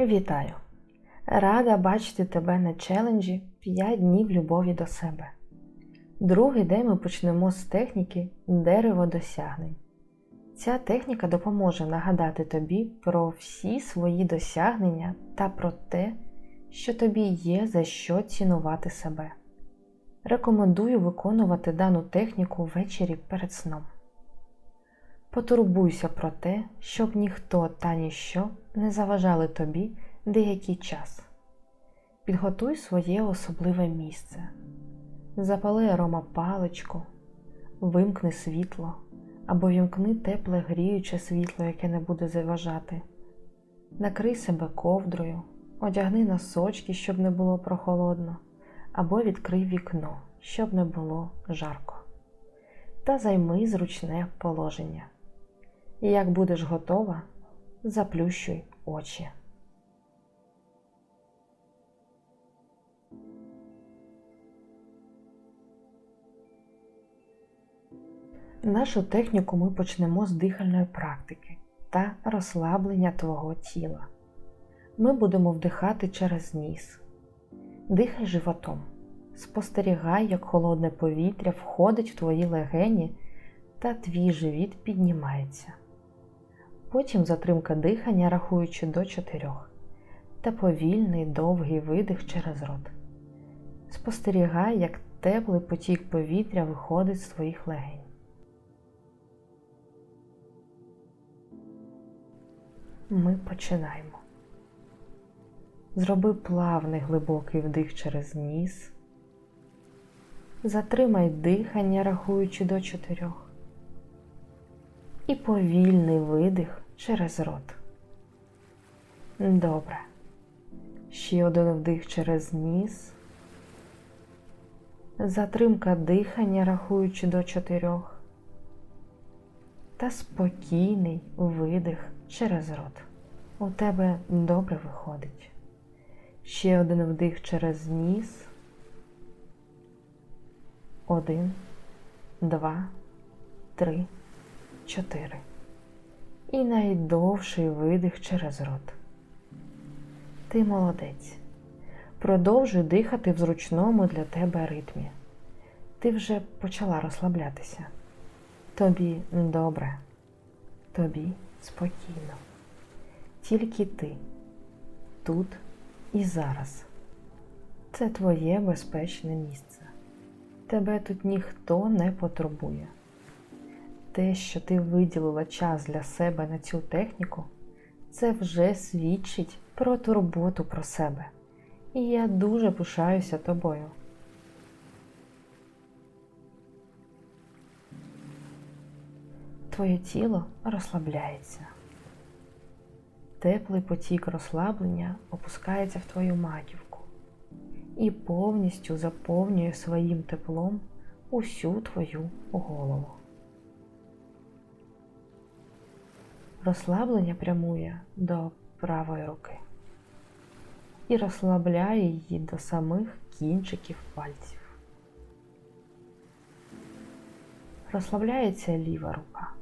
Вітаю! Рада бачити тебе на челенджі 5 днів любові до себе. Другий день ми почнемо з техніки дерево досягнень. Ця техніка допоможе нагадати тобі про всі свої досягнення та про те, що тобі є за що цінувати себе. Рекомендую виконувати дану техніку ввечері перед сном. Потурбуйся про те, щоб ніхто та ніщо не заважали тобі деякий час. Підготуй своє особливе місце. Запали аромапаличку, вимкни світло або вімкни тепле гріюче світло, яке не буде заважати. Накрий себе ковдрою, одягни носочки, щоб не було прохолодно, або відкрий вікно, щоб не було жарко. Та займи зручне положення. І як будеш готова, заплющуй очі. Нашу техніку ми почнемо з дихальної практики та розслаблення твого тіла. Ми будемо вдихати через ніс. Дихай животом. Спостерігай, як холодне повітря входить в твої легені та твій живіт піднімається. Потім затримка дихання, рахуючи до чотирьох, та повільний довгий видих через рот. Спостерігай, як теплий потік повітря виходить з твоїх легень. Ми починаємо. Зроби плавний глибокий вдих через ніс. Затримай дихання, рахуючи до чотирьох. І повільний видих через рот. Добре. Ще один вдих через ніс. Затримка дихання, рахуючи до чотирьох. Та спокійний видих через рот. У тебе добре виходить. Ще один вдих через ніс. Один, два, три, чотири. І найдовший видих через рот. Ти молодець. Продовжуй дихати в зручному для тебе ритмі. Ти вже почала розслаблятися. Тобі добре, тобі спокійно. Тільки ти тут і зараз. Це твоє безпечне місце. Тебе тут ніхто не потурбує. Те, що ти виділила час для себе на цю техніку, це вже свідчить про турботу про себе. І я дуже пишаюся тобою. Твоє тіло розслабляється. Теплий потік розслаблення опускається в твою маківку і повністю заповнює своїм теплом усю твою голову. Розслаблення прямує до правої руки і розслабляє її до самих кінчиків пальців. Розслабляється ліва рука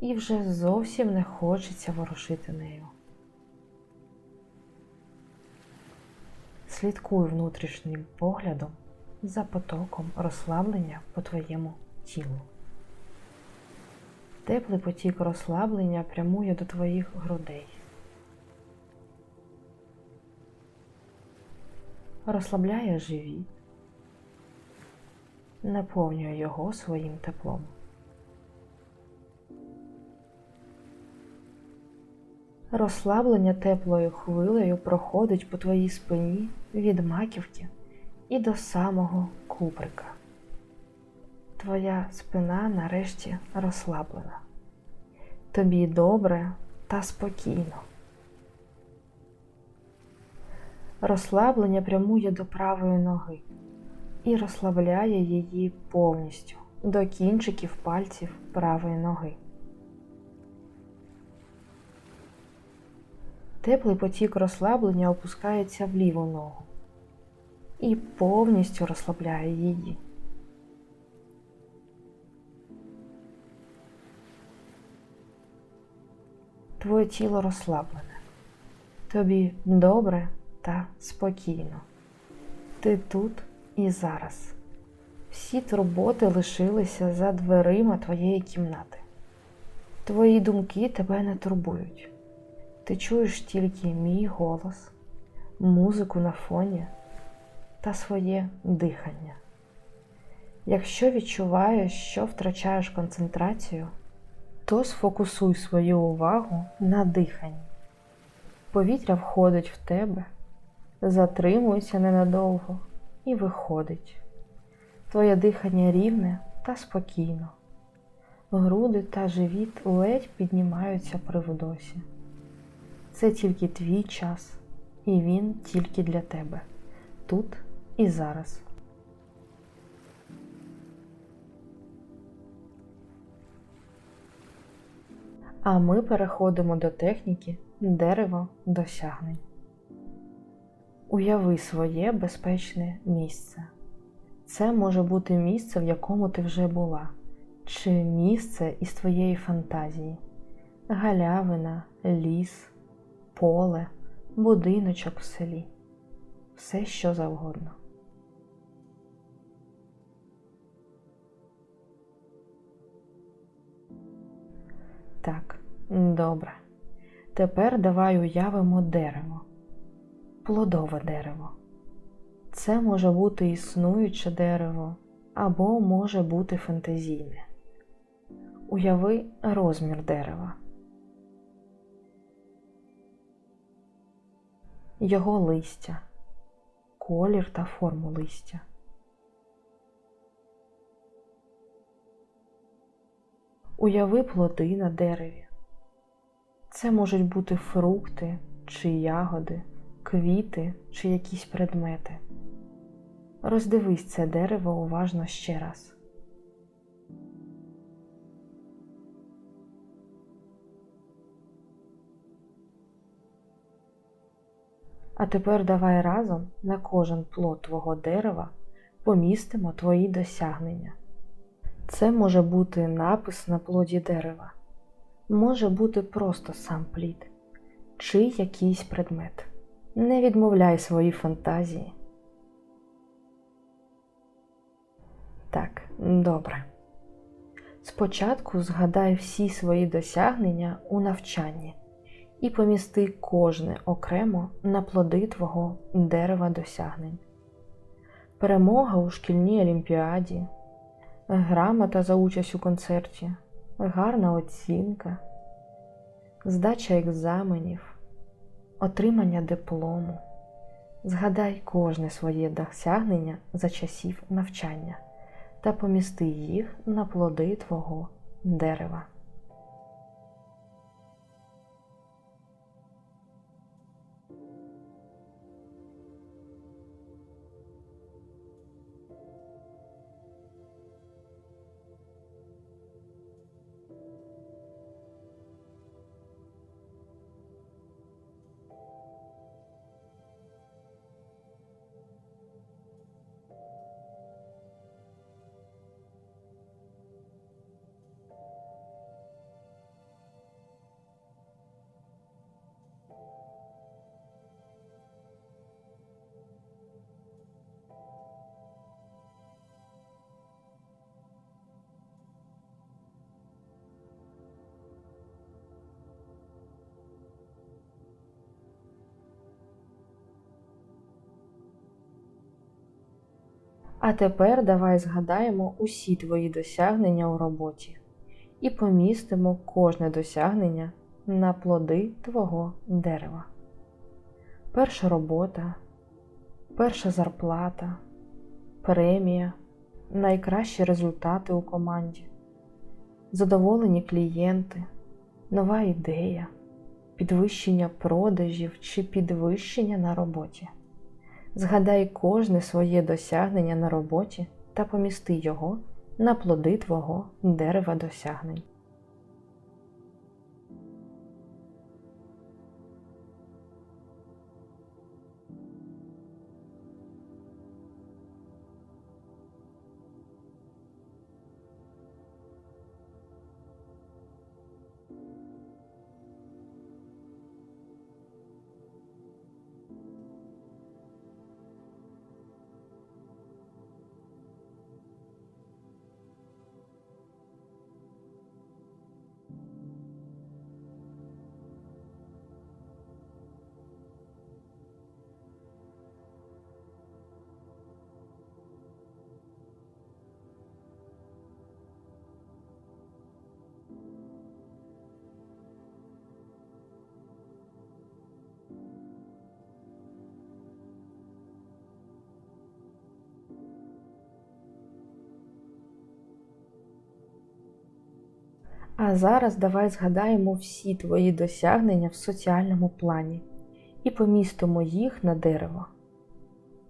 і вже зовсім не хочеться ворушити нею. Слідкуй внутрішнім поглядом за потоком розслаблення по твоєму тілу. Теплий потік розслаблення прямує до твоїх грудей. Розслабляє живіт, наповнює його своїм теплом. Розслаблення теплою хвилею проходить по твоїй спині від маківки і до самого куприка. Твоя спина нарешті розслаблена. Тобі добре та спокійно. Розслаблення прямує до правої ноги і розслабляє її повністю до кінчиків пальців правої ноги. Теплий потік розслаблення опускається в ліву ногу і повністю розслабляє її. Твоє тіло розслаблене. Тобі добре та спокійно. Ти тут і зараз. Всі турботи лишилися за дверима твоєї кімнати. Твої думки тебе не турбують. Ти чуєш тільки мій голос, музику на фоні та своє дихання. Якщо відчуваєш, що втрачаєш концентрацію, то сфокусуй свою увагу на диханні. Повітря входить в тебе, затримується ненадовго і виходить. Твоє дихання рівне та спокійно. Груди та живіт ледь піднімаються при вдосі. Це тільки твій час, і він тільки для тебе, тут і зараз. А ми переходимо до техніки дерево досягнень. Уяви своє безпечне місце. Це може бути місце, в якому ти вже була, чи місце із твоєї фантазії, галявина, ліс, поле, будиночок в селі, все що завгодно. Так, добре. Тепер давай уявимо дерево, плодове дерево. Це може бути існуюче дерево або може бути фантазійне. Уяви розмір дерева, його листя, колір та форму листя. Уяви плоди на дереві. Це можуть бути фрукти чи ягоди, квіти чи якісь предмети. Роздивись це дерево уважно ще раз. А тепер давай разом на кожен плод твого дерева помістимо твої досягнення. Це може бути напис на плоді дерева, може бути просто сам плід чи якийсь предмет. Не відмовляй свої фантазії. Так, добре. Спочатку згадай всі свої досягнення у навчанні і помісти кожне окремо на плоди твого дерева досягнень. Перемога у шкільній олімпіаді, грамота за участь у концерті, гарна оцінка, здача екзаменів, отримання диплому. Згадай кожне своє досягнення за часів навчання та помісти їх на плоди твого дерева. А тепер давай згадаємо усі твої досягнення у роботі і помістимо кожне досягнення на плоди твого дерева. Перша робота, перша зарплата, премія, найкращі результати у команді, задоволені клієнти, нова ідея, підвищення продажів чи підвищення на роботі. Згадай кожне своє досягнення на роботі та помісти його на плоди твого дерева досягнень. А зараз давай згадаємо всі твої досягнення в соціальному плані і помістимо їх на дерево.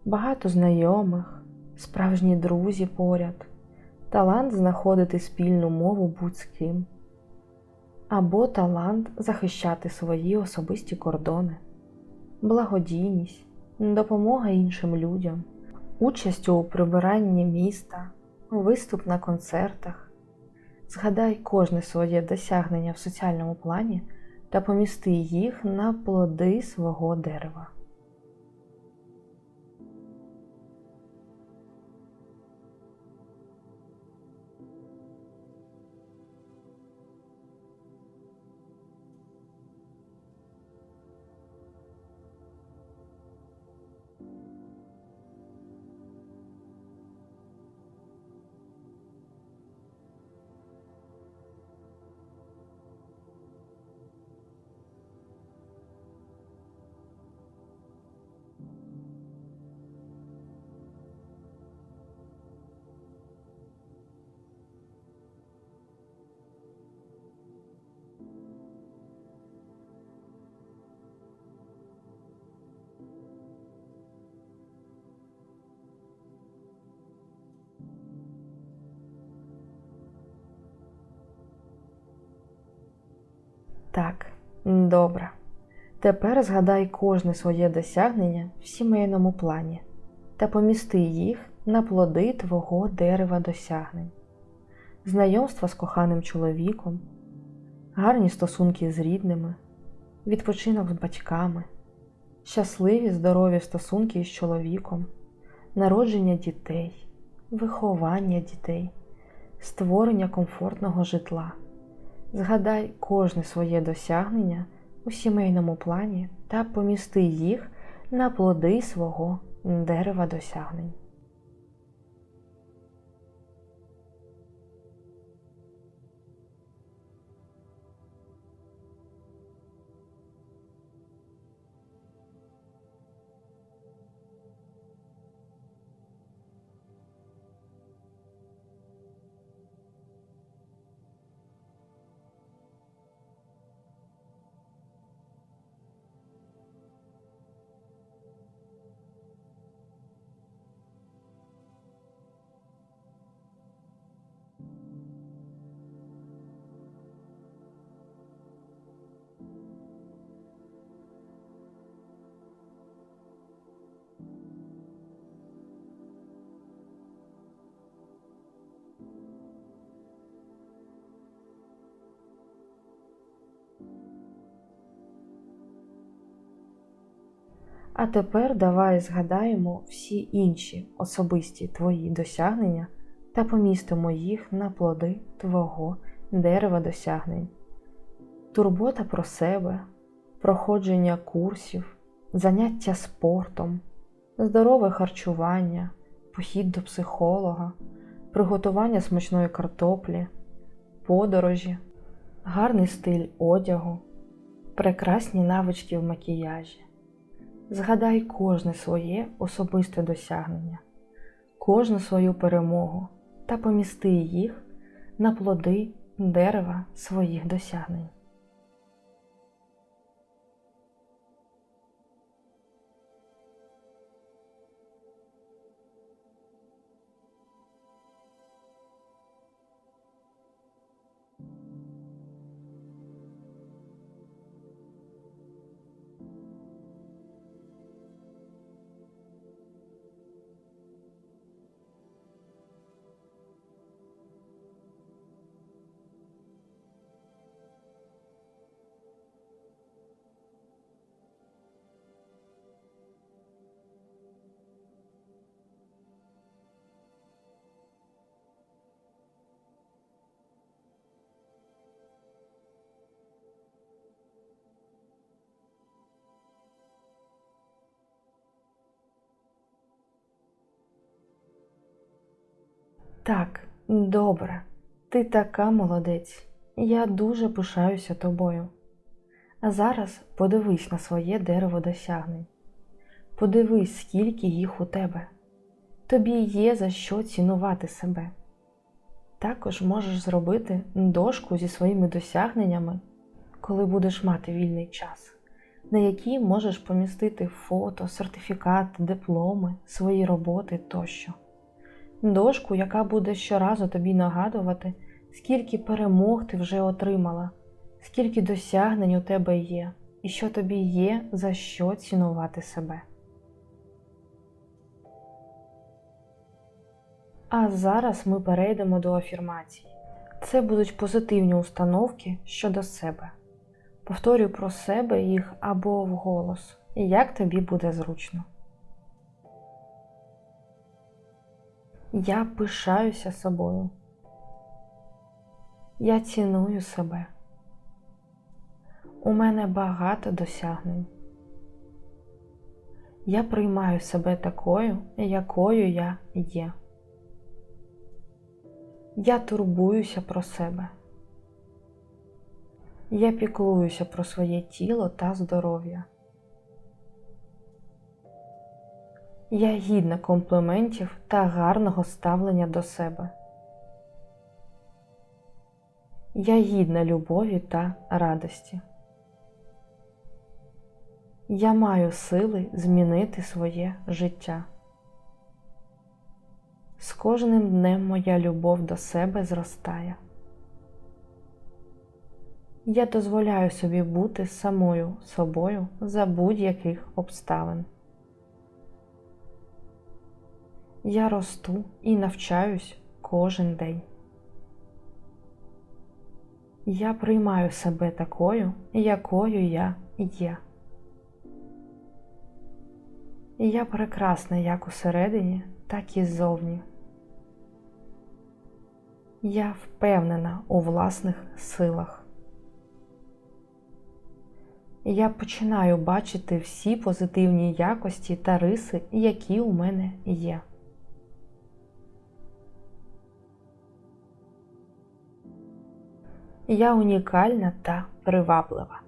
Багато знайомих, справжні друзі поряд, талант знаходити спільну мову будь з ким, або талант захищати свої особисті кордони, благодійність, допомога іншим людям, участь у прибиранні міста, виступ на концертах. Згадай кожне своє досягнення в соціальному плані та помісти їх на плоди свого дерева. Так, добре. Тепер згадай кожне своє досягнення в сімейному плані та помісти їх на плоди твого дерева досягнень, знайомства з коханим чоловіком, гарні стосунки з рідними, відпочинок з батьками, щасливі здорові стосунки з чоловіком, народження дітей, виховання дітей, створення комфортного житла. Згадай кожне своє досягнення у сімейному плані та помісти їх на плоди свого дерева досягнень. А тепер давай згадаємо всі інші особисті твої досягнення та помістимо їх на плоди твого дерева досягнень. Турбота про себе, проходження курсів, заняття спортом, здорове харчування, похід до психолога, приготування смачної картоплі, подорожі, гарний стиль одягу, прекрасні навички в макіяжі. Згадай кожне своє особисте досягнення, кожну свою перемогу та помісти їх на плоди дерева своїх досягнень. Так, добре, ти така молодець. Я дуже пишаюся тобою. А зараз подивись на своє дерево досягнень. Подивись, скільки їх у тебе. Тобі є за що цінувати себе. Також можеш зробити дошку зі своїми досягненнями, коли будеш мати вільний час, на якій можеш помістити фото, сертифікати, дипломи, свої роботи тощо. Дошку, яка буде щоразу тобі нагадувати, скільки перемог ти вже отримала, скільки досягнень у тебе є, і що тобі є за що цінувати себе. А зараз ми перейдемо до афірмацій. Це будуть позитивні установки щодо себе. Повторюй про себе їх або вголос, як тобі буде зручно. Я пишаюся собою. Я ціную себе. У мене багато досягнень. Я приймаю себе такою, якою я є. Я турбуюся про себе. Я піклуюся про своє тіло та здоров'я. Я гідна компліментів та гарного ставлення до себе. Я гідна любові та радості. Я маю сили змінити своє життя. З кожним днем моя любов до себе зростає. Я дозволяю собі бути самою собою за будь-яких обставин. Я росту і навчаюсь кожен день. Я приймаю себе такою, якою я є. Я прекрасна як усередині, так і ззовні. Я впевнена у власних силах. Я починаю бачити всі позитивні якості та риси, які у мене є. Я унікальна та приваблива.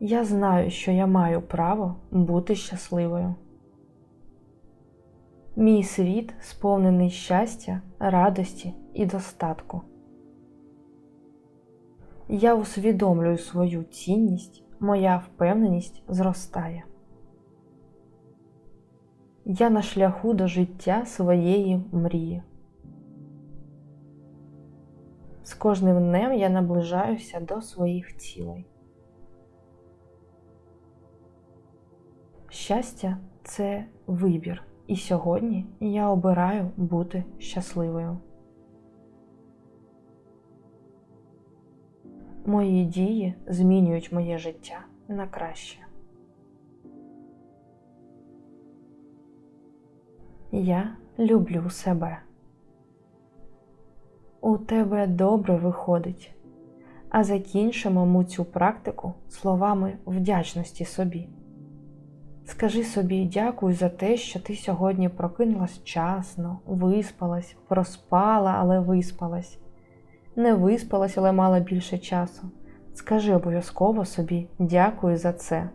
Я знаю, що я маю право бути щасливою. Мій світ сповнений щастя, радості і достатку. Я усвідомлюю свою цінність, моя впевненість зростає. Я на шляху до життя своєї мрії. Кожним днем я наближаюся до своїх цілей. Щастя це вибір, і сьогодні я обираю бути щасливою. Мої дії змінюють моє життя на краще. Я люблю себе. У тебе добре виходить. А закінчимо ми цю практику словами вдячності собі. Скажи собі дякую за те, що ти сьогодні прокинулась вчасно, виспалась, проспала, але виспалась, не виспалась, але мала більше часу. Скажи обов'язково собі дякую за це.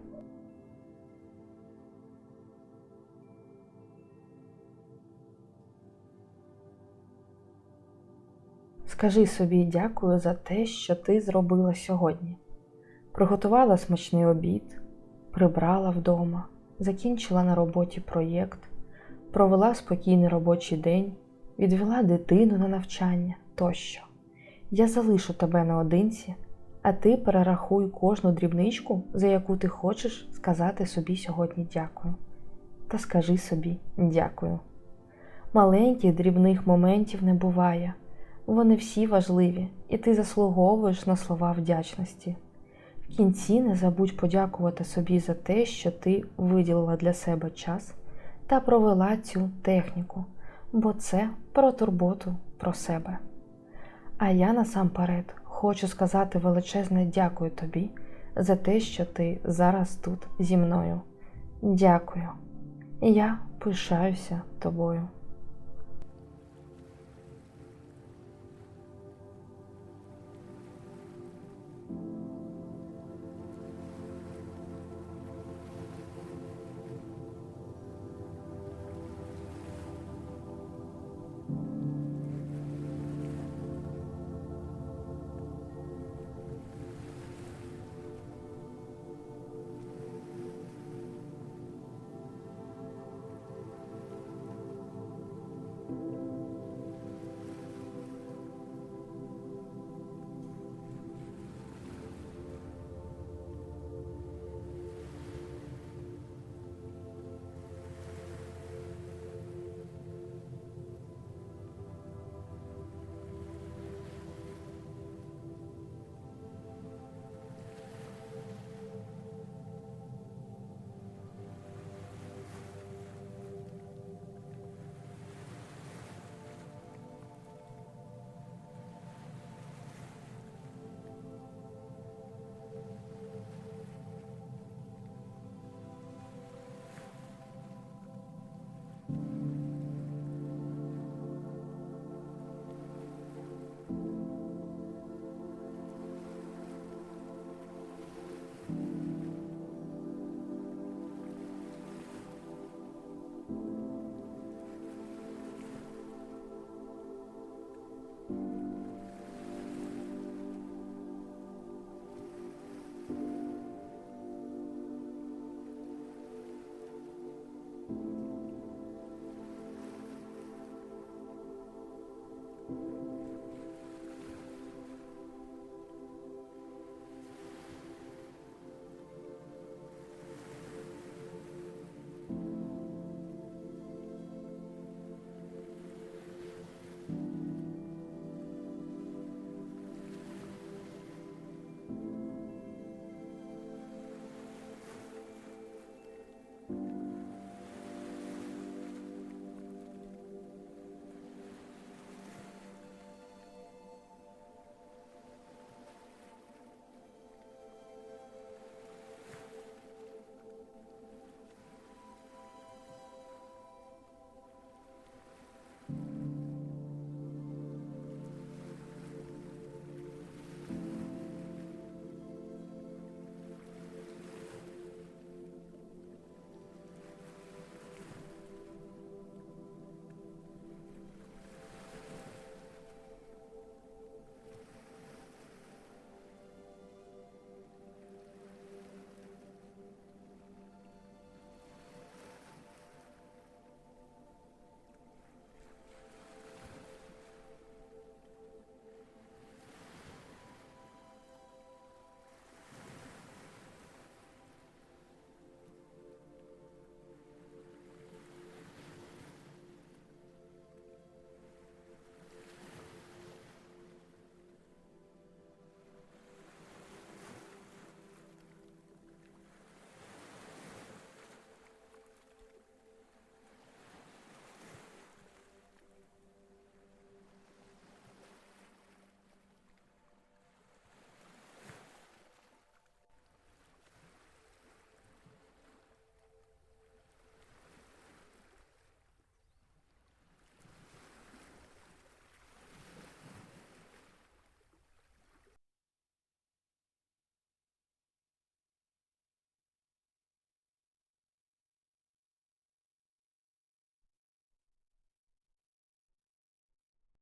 Скажи собі дякую за те, що ти зробила сьогодні. Приготувала смачний обід, прибрала вдома, закінчила на роботі проєкт, провела спокійний робочий день, відвела дитину на навчання тощо. Я залишу тебе наодинці, а ти перерахуй кожну дрібничку, за яку ти хочеш сказати собі сьогодні дякую. Та скажи собі дякую. Маленьких дрібних моментів не буває. Вони всі важливі, і ти заслуговуєш на слова вдячності. В кінці не забудь подякувати собі за те, що ти виділила для себе час та провела цю техніку, бо це про турботу про себе. А я насамперед хочу сказати величезне дякую тобі за те, що ти зараз тут зі мною. Дякую. Я пишаюся тобою.